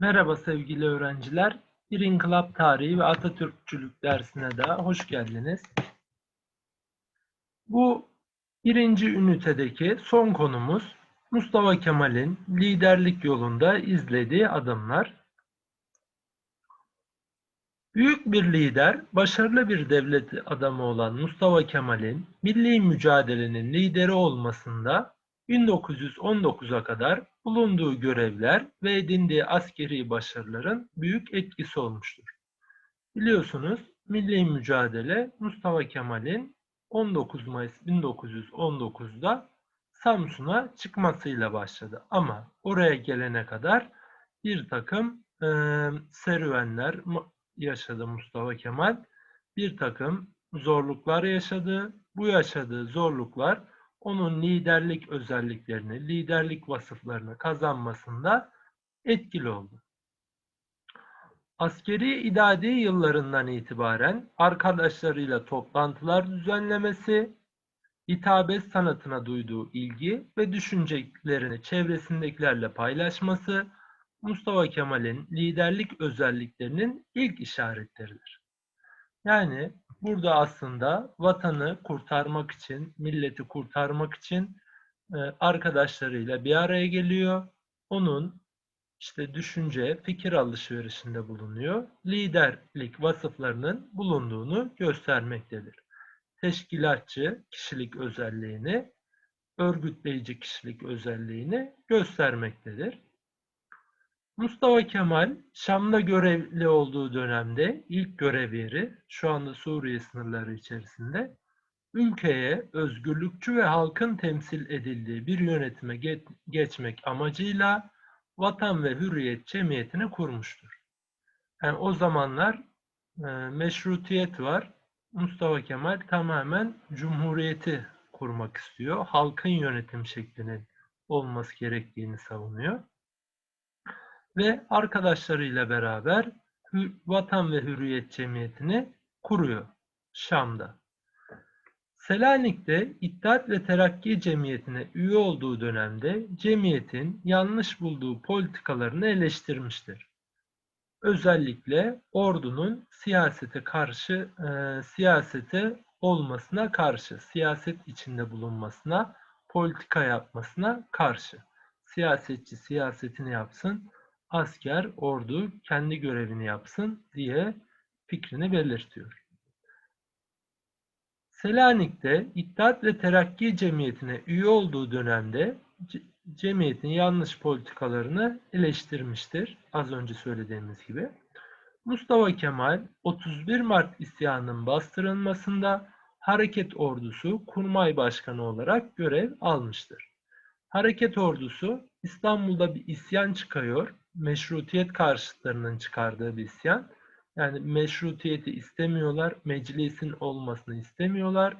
Merhaba sevgili öğrenciler. Bir İnkılap Tarihi ve Atatürkçülük dersine de hoş geldiniz. Bu birinci ünitedeki son konumuz Mustafa Kemal'in liderlik yolunda izlediği adımlar. Büyük bir lider, başarılı bir devlet adamı olan Mustafa Kemal'in milli mücadelenin lideri olmasında 1919'a kadar bulunduğu görevler ve edindiği askeri başarıların büyük etkisi olmuştur. Biliyorsunuz milli mücadele Mustafa Kemal'in 19 Mayıs 1919'da Samsun'a çıkmasıyla başladı. Ama oraya gelene kadar bir takım e, serüvenler yaşadı Mustafa Kemal. Bir takım zorluklar yaşadı. Bu yaşadığı zorluklar onun liderlik özelliklerini, liderlik vasıflarını kazanmasında etkili oldu. Askeri idadi yıllarından itibaren arkadaşlarıyla toplantılar düzenlemesi, hitabet sanatına duyduğu ilgi ve düşüncelerini çevresindekilerle paylaşması Mustafa Kemal'in liderlik özelliklerinin ilk işaretleridir. Yani burada aslında vatanı kurtarmak için, milleti kurtarmak için e, arkadaşlarıyla bir araya geliyor. Onun işte düşünce, fikir alışverişinde bulunuyor. Liderlik vasıflarının bulunduğunu göstermektedir. Teşkilatçı kişilik özelliğini, örgütleyici kişilik özelliğini göstermektedir. Mustafa Kemal Şam'da görevli olduğu dönemde ilk görev yeri şu anda Suriye sınırları içerisinde ülkeye özgürlükçü ve halkın temsil edildiği bir yönetime geçmek amacıyla Vatan ve Hürriyet Cemiyeti'ni kurmuştur. Yani o zamanlar e, meşrutiyet var. Mustafa Kemal tamamen cumhuriyeti kurmak istiyor. Halkın yönetim şeklinin olması gerektiğini savunuyor ve arkadaşlarıyla beraber Vatan ve Hürriyet Cemiyeti'ni kuruyor Şam'da. Selanik'te İttihat ve Terakki Cemiyeti'ne üye olduğu dönemde cemiyetin yanlış bulduğu politikalarını eleştirmiştir. Özellikle ordunun siyasete karşı, e, siyasete olmasına karşı, siyaset içinde bulunmasına, politika yapmasına karşı. Siyasetçi siyasetini yapsın, asker, ordu kendi görevini yapsın diye fikrini belirtiyor. Selanik'te İttihat ve Terakki Cemiyeti'ne üye olduğu dönemde cemiyetin yanlış politikalarını eleştirmiştir. Az önce söylediğimiz gibi. Mustafa Kemal 31 Mart isyanının bastırılmasında hareket ordusu kurmay başkanı olarak görev almıştır. Hareket ordusu İstanbul'da bir isyan çıkıyor meşrutiyet karşıtlarının çıkardığı bir isyan. Yani meşrutiyeti istemiyorlar, meclisin olmasını istemiyorlar,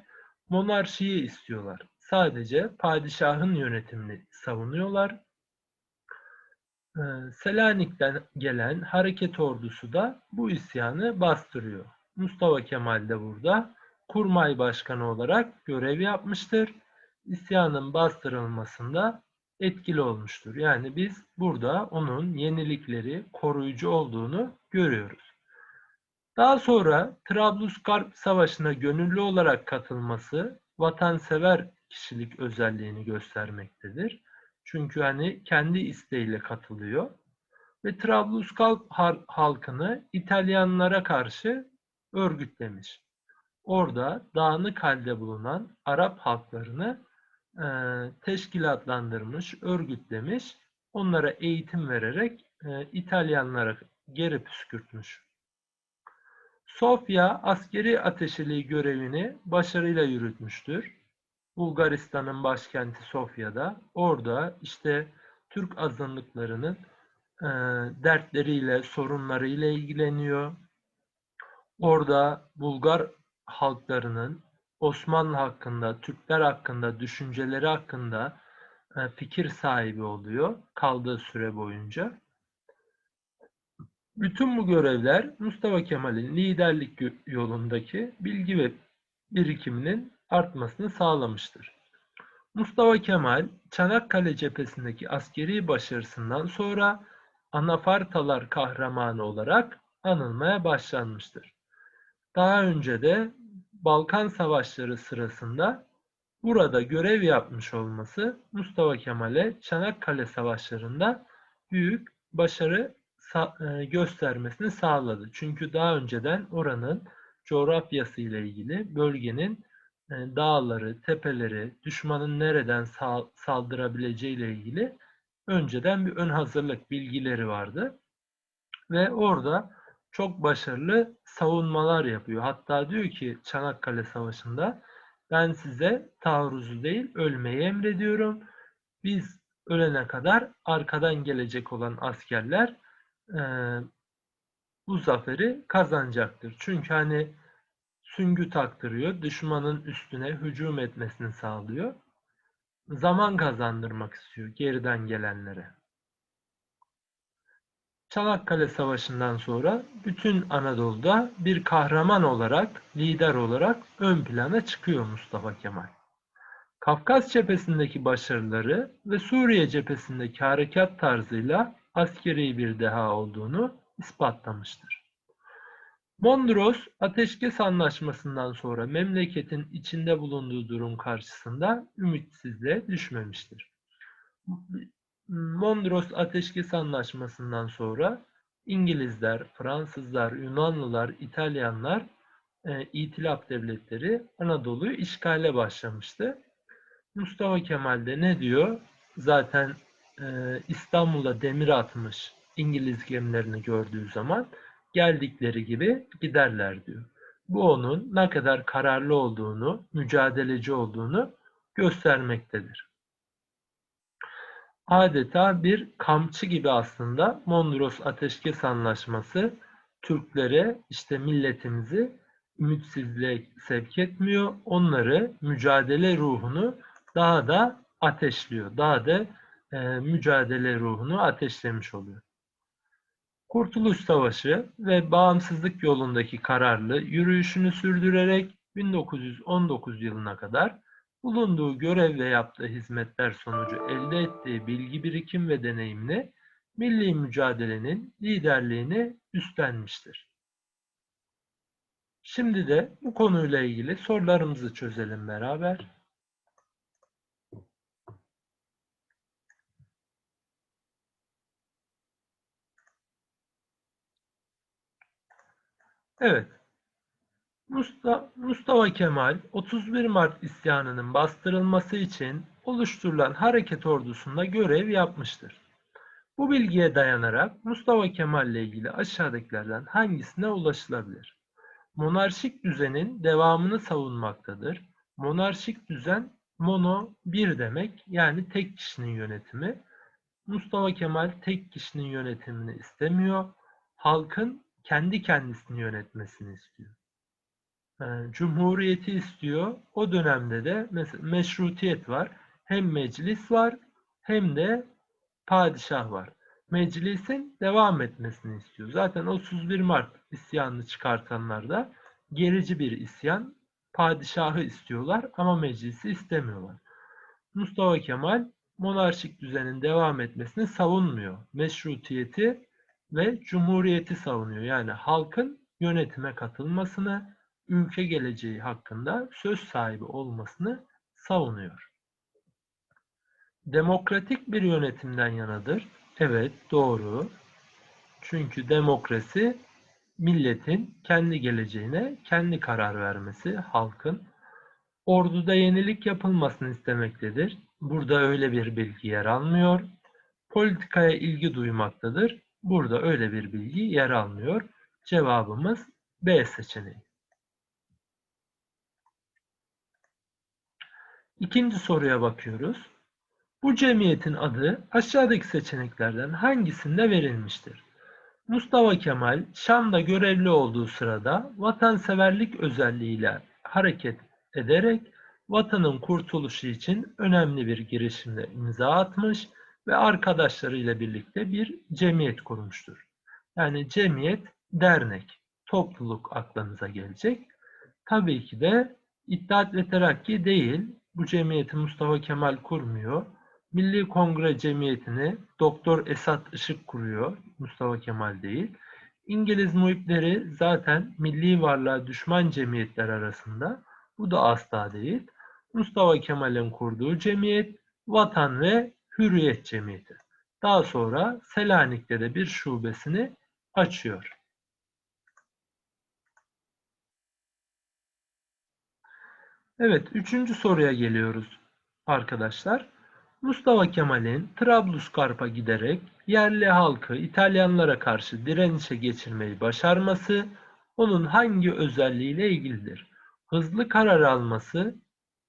monarşiyi istiyorlar. Sadece padişahın yönetimini savunuyorlar. Ee, Selanik'ten gelen hareket ordusu da bu isyanı bastırıyor. Mustafa Kemal de burada kurmay başkanı olarak görev yapmıştır. İsyanın bastırılmasında etkili olmuştur. Yani biz burada onun yenilikleri koruyucu olduğunu görüyoruz. Daha sonra Trablusgarp Savaşı'na gönüllü olarak katılması vatansever kişilik özelliğini göstermektedir. Çünkü hani kendi isteğiyle katılıyor ve Trablusgarp halkını İtalyanlara karşı örgütlemiş. Orada dağınık halde bulunan Arap halklarını e, teşkilatlandırmış, örgütlemiş, onlara eğitim vererek e, İtalyanlara geri püskürtmüş. Sofya askeri ateşeliği görevini başarıyla yürütmüştür. Bulgaristan'ın başkenti Sofya'da. Orada işte Türk azınlıklarının e, dertleriyle, sorunlarıyla ilgileniyor. Orada Bulgar halklarının Osmanlı hakkında, Türkler hakkında, düşünceleri hakkında e, fikir sahibi oluyor kaldığı süre boyunca. Bütün bu görevler Mustafa Kemal'in liderlik yolundaki bilgi ve birikiminin artmasını sağlamıştır. Mustafa Kemal Çanakkale cephesindeki askeri başarısından sonra Anafartalar kahramanı olarak anılmaya başlanmıştır. Daha önce de Balkan Savaşları sırasında burada görev yapmış olması Mustafa Kemal'e Çanakkale Savaşları'nda büyük başarı e, göstermesini sağladı. Çünkü daha önceden oranın coğrafyası ile ilgili bölgenin e, dağları, tepeleri, düşmanın nereden saldırabileceği ile ilgili önceden bir ön hazırlık bilgileri vardı. Ve orada çok başarılı savunmalar yapıyor. Hatta diyor ki Çanakkale Savaşı'nda ben size taarruzu değil ölmeyi emrediyorum. Biz ölene kadar arkadan gelecek olan askerler e, bu zaferi kazanacaktır. Çünkü hani süngü taktırıyor, düşmanın üstüne hücum etmesini sağlıyor. Zaman kazandırmak istiyor geriden gelenlere. Çanakkale Savaşı'ndan sonra bütün Anadolu'da bir kahraman olarak, lider olarak ön plana çıkıyor Mustafa Kemal. Kafkas cephesindeki başarıları ve Suriye cephesindeki harekat tarzıyla askeri bir deha olduğunu ispatlamıştır. Mondros Ateşkes Anlaşması'ndan sonra memleketin içinde bulunduğu durum karşısında ümitsizliğe düşmemiştir. Mondros Ateşkes Anlaşması'ndan sonra İngilizler, Fransızlar, Yunanlılar, İtalyanlar, e, İtilaf devletleri Anadolu'yu işgale başlamıştı. Mustafa Kemal de ne diyor? Zaten e, İstanbul'a demir atmış İngiliz gemilerini gördüğü zaman geldikleri gibi giderler diyor. Bu onun ne kadar kararlı olduğunu, mücadeleci olduğunu göstermektedir. Adeta bir kamçı gibi aslında Mondros Ateşkes Anlaşması Türklere işte milletimizi ümitsizliğe sevk etmiyor. Onları mücadele ruhunu daha da ateşliyor. Daha da e, mücadele ruhunu ateşlemiş oluyor. Kurtuluş Savaşı ve bağımsızlık yolundaki kararlı yürüyüşünü sürdürerek 1919 yılına kadar bulunduğu görev ve yaptığı hizmetler sonucu elde ettiği bilgi birikim ve deneyimle milli mücadelenin liderliğini üstlenmiştir. Şimdi de bu konuyla ilgili sorularımızı çözelim beraber. Evet. Mustafa Kemal 31 Mart isyanının bastırılması için oluşturulan hareket ordusunda görev yapmıştır. Bu bilgiye dayanarak Mustafa Kemal ile ilgili aşağıdakilerden hangisine ulaşılabilir? Monarşik düzenin devamını savunmaktadır. Monarşik düzen mono bir demek yani tek kişinin yönetimi. Mustafa Kemal tek kişinin yönetimini istemiyor. Halkın kendi kendisini yönetmesini istiyor. Yani cumhuriyeti istiyor. O dönemde de meşrutiyet var. Hem meclis var hem de padişah var. Meclisin devam etmesini istiyor. Zaten 31 Mart isyanını çıkartanlar da gerici bir isyan. Padişahı istiyorlar ama meclisi istemiyorlar. Mustafa Kemal monarşik düzenin devam etmesini savunmuyor. Meşrutiyeti ve cumhuriyeti savunuyor. Yani halkın yönetime katılmasını, ülke geleceği hakkında söz sahibi olmasını savunuyor. Demokratik bir yönetimden yanadır. Evet, doğru. Çünkü demokrasi milletin kendi geleceğine kendi karar vermesi, halkın orduda yenilik yapılmasını istemektedir. Burada öyle bir bilgi yer almıyor. Politikaya ilgi duymaktadır. Burada öyle bir bilgi yer almıyor. Cevabımız B seçeneği. İkinci soruya bakıyoruz. Bu cemiyetin adı aşağıdaki seçeneklerden hangisinde verilmiştir? Mustafa Kemal Şam'da görevli olduğu sırada vatanseverlik özelliğiyle hareket ederek vatanın kurtuluşu için önemli bir girişimde imza atmış ve arkadaşlarıyla birlikte bir cemiyet kurmuştur. Yani cemiyet, dernek, topluluk aklınıza gelecek. Tabii ki de İttihat ve Terakki değil. Bu cemiyeti Mustafa Kemal kurmuyor. Milli Kongre Cemiyeti'ni Doktor Esat Işık kuruyor. Mustafa Kemal değil. İngiliz muhipleri zaten milli varlığa düşman cemiyetler arasında. Bu da asla değil. Mustafa Kemal'in kurduğu cemiyet Vatan ve Hürriyet Cemiyeti. Daha sonra Selanik'te de bir şubesini açıyor. Evet, üçüncü soruya geliyoruz arkadaşlar. Mustafa Kemal'in Trablusgarp'a giderek yerli halkı İtalyanlara karşı direnişe geçirmeyi başarması onun hangi özelliğiyle ilgilidir? Hızlı karar alması?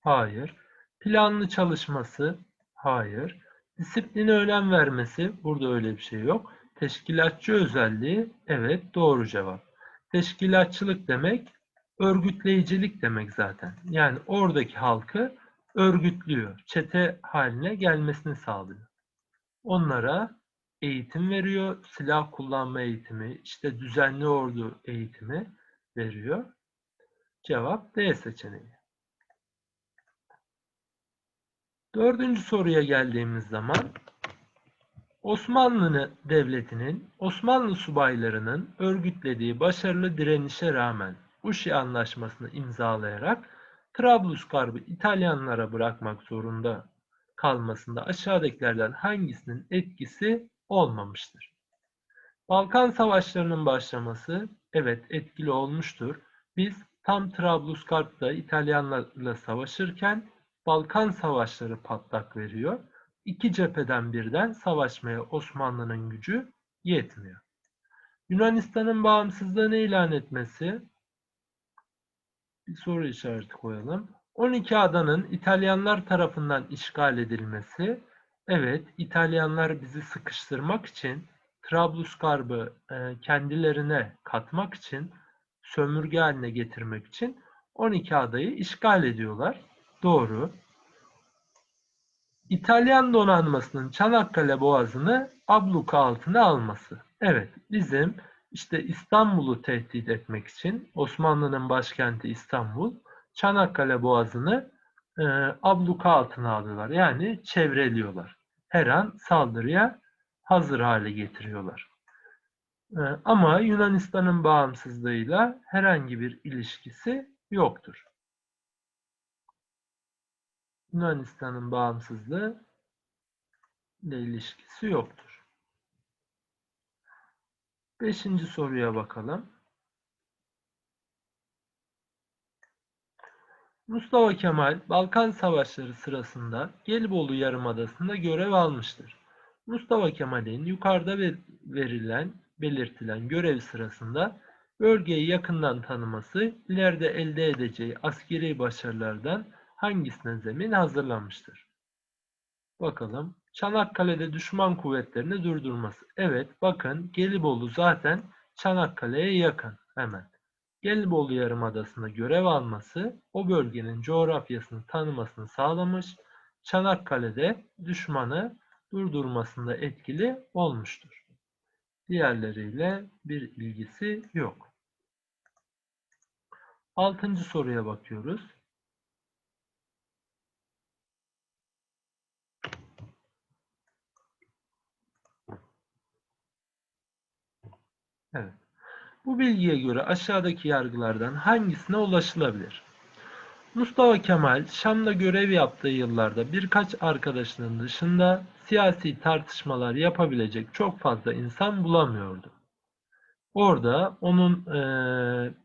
Hayır. Planlı çalışması? Hayır. Disipline önem vermesi? Burada öyle bir şey yok. Teşkilatçı özelliği? Evet doğru cevap. Teşkilatçılık demek örgütleyicilik demek zaten. Yani oradaki halkı örgütlüyor. Çete haline gelmesini sağlıyor. Onlara eğitim veriyor. Silah kullanma eğitimi, işte düzenli ordu eğitimi veriyor. Cevap D seçeneği. Dördüncü soruya geldiğimiz zaman Osmanlı Devleti'nin Osmanlı subaylarının örgütlediği başarılı direnişe rağmen Uşi Anlaşması'nı imzalayarak Trablusgarb'ı İtalyanlara bırakmak zorunda kalmasında aşağıdakilerden hangisinin etkisi olmamıştır? Balkan Savaşları'nın başlaması evet etkili olmuştur. Biz tam Trablusgarp'ta İtalyanlarla savaşırken Balkan Savaşları patlak veriyor. İki cepheden birden savaşmaya Osmanlı'nın gücü yetmiyor. Yunanistan'ın bağımsızlığını ilan etmesi bir soru işareti koyalım. 12 adanın İtalyanlar tarafından işgal edilmesi, evet İtalyanlar bizi sıkıştırmak için Trablusgarb'ı e, kendilerine katmak için, sömürge haline getirmek için 12 adayı işgal ediyorlar. Doğru. İtalyan donanmasının Çanakkale Boğazı'nı abluka altına alması. Evet, bizim işte İstanbul'u tehdit etmek için Osmanlı'nın başkenti İstanbul, Çanakkale Boğazı'nı e, abluka altına alıyorlar. Yani çevreliyorlar. Her an saldırıya hazır hale getiriyorlar. E, ama Yunanistan'ın bağımsızlığıyla herhangi bir ilişkisi yoktur. Yunanistan'ın bağımsızlığı ile ilişkisi yoktur. Beşinci soruya bakalım. Mustafa Kemal Balkan Savaşları sırasında Gelibolu Yarımadası'nda görev almıştır. Mustafa Kemal'in yukarıda verilen, belirtilen görev sırasında bölgeyi yakından tanıması ileride elde edeceği askeri başarılardan hangisine zemin hazırlanmıştır? Bakalım. Çanakkale'de düşman kuvvetlerini durdurması. Evet bakın Gelibolu zaten Çanakkale'ye yakın hemen. Gelibolu Yarımadası'nda görev alması o bölgenin coğrafyasını tanımasını sağlamış. Çanakkale'de düşmanı durdurmasında etkili olmuştur. Diğerleriyle bir ilgisi yok. Altıncı soruya bakıyoruz. Bu bilgiye göre aşağıdaki yargılardan hangisine ulaşılabilir? Mustafa Kemal Şam'da görev yaptığı yıllarda birkaç arkadaşının dışında siyasi tartışmalar yapabilecek çok fazla insan bulamıyordu. Orada onun e,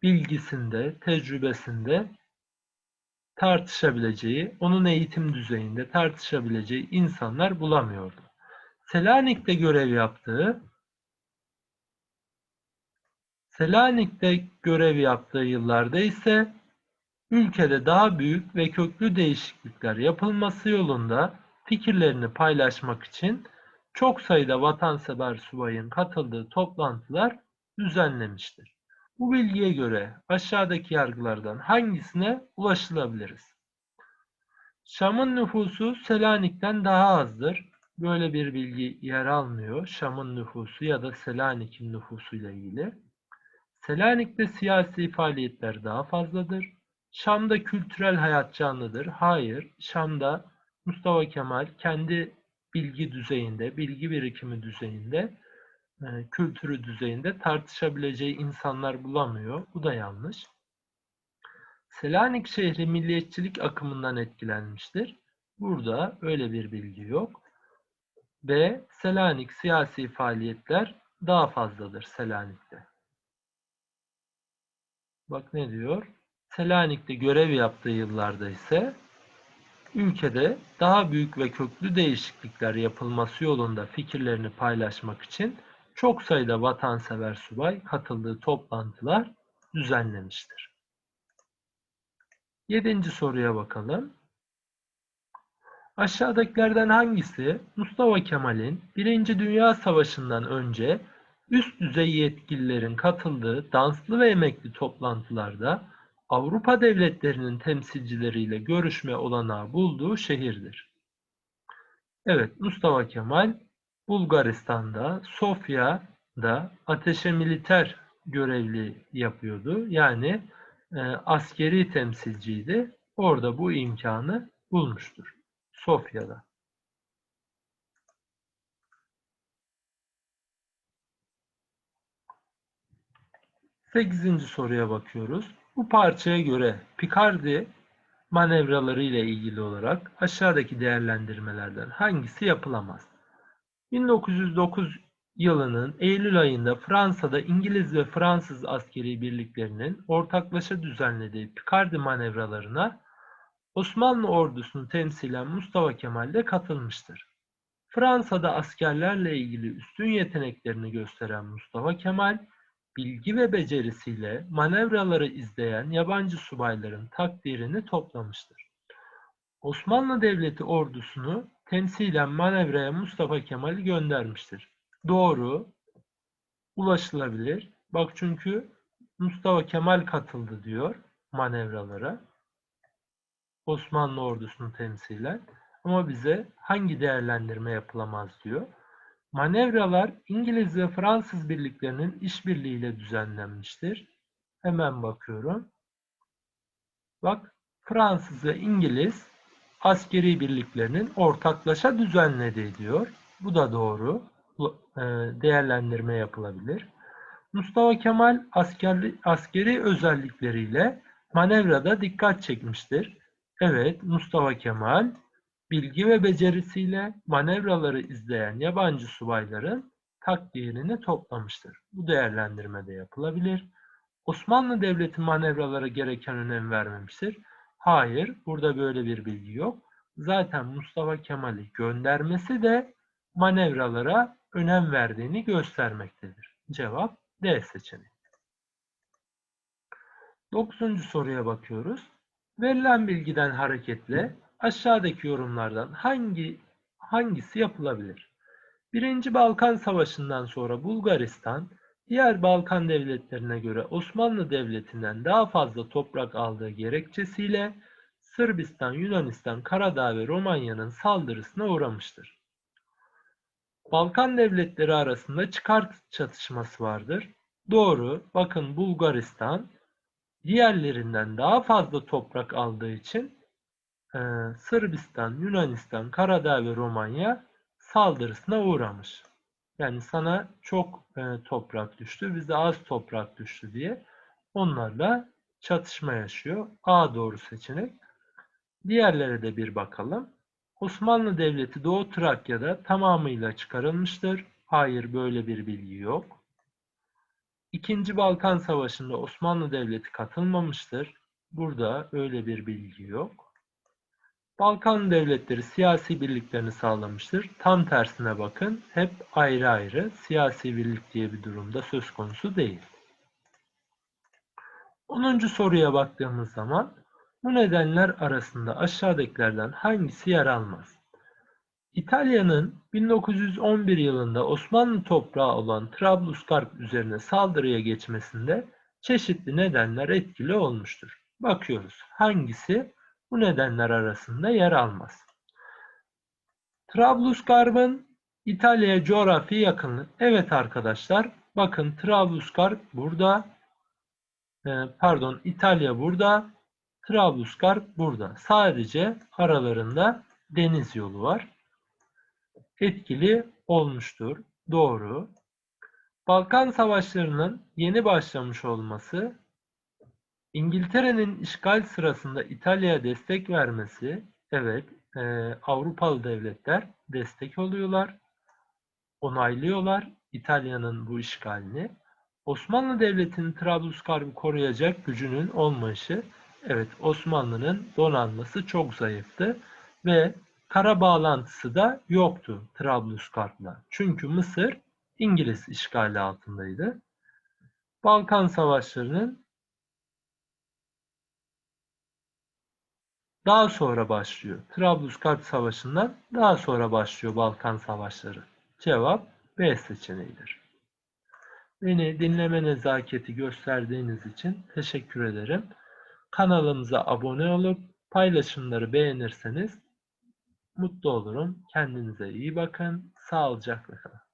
bilgisinde, tecrübesinde tartışabileceği, onun eğitim düzeyinde tartışabileceği insanlar bulamıyordu. Selanik'te görev yaptığı Selanik'te görev yaptığı yıllarda ise ülkede daha büyük ve köklü değişiklikler yapılması yolunda fikirlerini paylaşmak için çok sayıda vatansever subayın katıldığı toplantılar düzenlemiştir. Bu bilgiye göre aşağıdaki yargılardan hangisine ulaşılabiliriz? Şam'ın nüfusu Selanik'ten daha azdır. Böyle bir bilgi yer almıyor. Şam'ın nüfusu ya da Selanik'in nüfusu ile ilgili. Selanik'te siyasi faaliyetler daha fazladır. Şam'da kültürel hayat canlıdır. Hayır, Şam'da Mustafa Kemal kendi bilgi düzeyinde, bilgi birikimi düzeyinde, e, kültürü düzeyinde tartışabileceği insanlar bulamıyor. Bu da yanlış. Selanik şehri milliyetçilik akımından etkilenmiştir. Burada öyle bir bilgi yok. B. Selanik siyasi faaliyetler daha fazladır Selanik'te. Bak ne diyor? Selanik'te görev yaptığı yıllarda ise ülkede daha büyük ve köklü değişiklikler yapılması yolunda fikirlerini paylaşmak için çok sayıda vatansever subay katıldığı toplantılar düzenlemiştir. Yedinci soruya bakalım. Aşağıdakilerden hangisi Mustafa Kemal'in Birinci Dünya Savaşı'ndan önce üst düzey yetkililerin katıldığı danslı ve emekli toplantılarda Avrupa devletlerinin temsilcileriyle görüşme olanağı bulduğu şehirdir? Evet, Mustafa Kemal Bulgaristan'da, Sofya'da ateşe militer görevli yapıyordu. Yani e, askeri temsilciydi. Orada bu imkanı bulmuştur. Sofya'da. Sekizinci soruya bakıyoruz. Bu parçaya göre Picardi manevraları ile ilgili olarak aşağıdaki değerlendirmelerden hangisi yapılamaz? 1909 yılının Eylül ayında Fransa'da İngiliz ve Fransız askeri birliklerinin ortaklaşa düzenlediği Picardi manevralarına Osmanlı ordusunu temsilen Mustafa Kemal de katılmıştır. Fransa'da askerlerle ilgili üstün yeteneklerini gösteren Mustafa Kemal, bilgi ve becerisiyle manevraları izleyen yabancı subayların takdirini toplamıştır. Osmanlı Devleti ordusunu temsilen manevraya Mustafa Kemal'i göndermiştir. Doğru, ulaşılabilir. Bak çünkü Mustafa Kemal katıldı diyor manevralara. Osmanlı ordusunu temsilen. Ama bize hangi değerlendirme yapılamaz diyor. Manevralar İngiliz ve Fransız birliklerinin işbirliğiyle düzenlenmiştir. Hemen bakıyorum. Bak Fransız ve İngiliz askeri birliklerinin ortaklaşa düzenlediği diyor. Bu da doğru. E, değerlendirme yapılabilir. Mustafa Kemal askerli, askeri özellikleriyle manevrada dikkat çekmiştir. Evet, Mustafa Kemal bilgi ve becerisiyle manevraları izleyen yabancı subayların takdirini toplamıştır. Bu değerlendirme de yapılabilir. Osmanlı Devleti manevralara gereken önem vermemiştir. Hayır, burada böyle bir bilgi yok. Zaten Mustafa Kemal'i göndermesi de manevralara önem verdiğini göstermektedir. Cevap D seçeneği. Dokuzuncu soruya bakıyoruz. Verilen bilgiden hareketle aşağıdaki yorumlardan hangi hangisi yapılabilir? Birinci Balkan Savaşı'ndan sonra Bulgaristan, diğer Balkan devletlerine göre Osmanlı Devleti'nden daha fazla toprak aldığı gerekçesiyle Sırbistan, Yunanistan, Karadağ ve Romanya'nın saldırısına uğramıştır. Balkan devletleri arasında çıkar çatışması vardır. Doğru. Bakın Bulgaristan diğerlerinden daha fazla toprak aldığı için e, Sırbistan, Yunanistan, Karadağ ve Romanya saldırısına uğramış. Yani sana çok e, toprak düştü, bize az toprak düştü diye onlarla çatışma yaşıyor. A doğru seçenek. Diğerlere de bir bakalım. Osmanlı Devleti Doğu Trakya'da tamamıyla çıkarılmıştır. Hayır böyle bir bilgi yok. İkinci Balkan Savaşı'nda Osmanlı Devleti katılmamıştır. Burada öyle bir bilgi yok. Balkan devletleri siyasi birliklerini sağlamıştır. Tam tersine bakın hep ayrı ayrı siyasi birlik diye bir durumda söz konusu değil. 10. soruya baktığımız zaman bu nedenler arasında aşağıdakilerden hangisi yer almaz? İtalya'nın 1911 yılında Osmanlı toprağı olan Trablusgarp üzerine saldırıya geçmesinde çeşitli nedenler etkili olmuştur. Bakıyoruz hangisi bu nedenler arasında yer almaz. Trablusgarp'ın İtalya'ya coğrafi yakınlığı. Evet arkadaşlar bakın Trablusgarp burada e, pardon İtalya burada Trablusgarp burada. Sadece aralarında deniz yolu var. etkili olmuştur. Doğru. Balkan Savaşları'nın yeni başlamış olması, İngiltere'nin işgal sırasında İtalya'ya destek vermesi, evet e, Avrupalı devletler destek oluyorlar, onaylıyorlar İtalya'nın bu işgalini. Osmanlı Devleti'nin Trablusgarp'ı koruyacak gücünün olmayışı, evet Osmanlı'nın donanması çok zayıftı ve kara bağlantısı da yoktu Trablusgarp'la. Çünkü Mısır İngiliz işgali altındaydı. Balkan Savaşları'nın daha sonra başlıyor. Trablusgarp Savaşı'ndan daha sonra başlıyor Balkan Savaşları. Cevap B seçeneğidir. Beni dinleme nezaketi gösterdiğiniz için teşekkür ederim. Kanalımıza abone olup paylaşımları beğenirseniz mutlu olurum. Kendinize iyi bakın. Sağlıcakla kalın.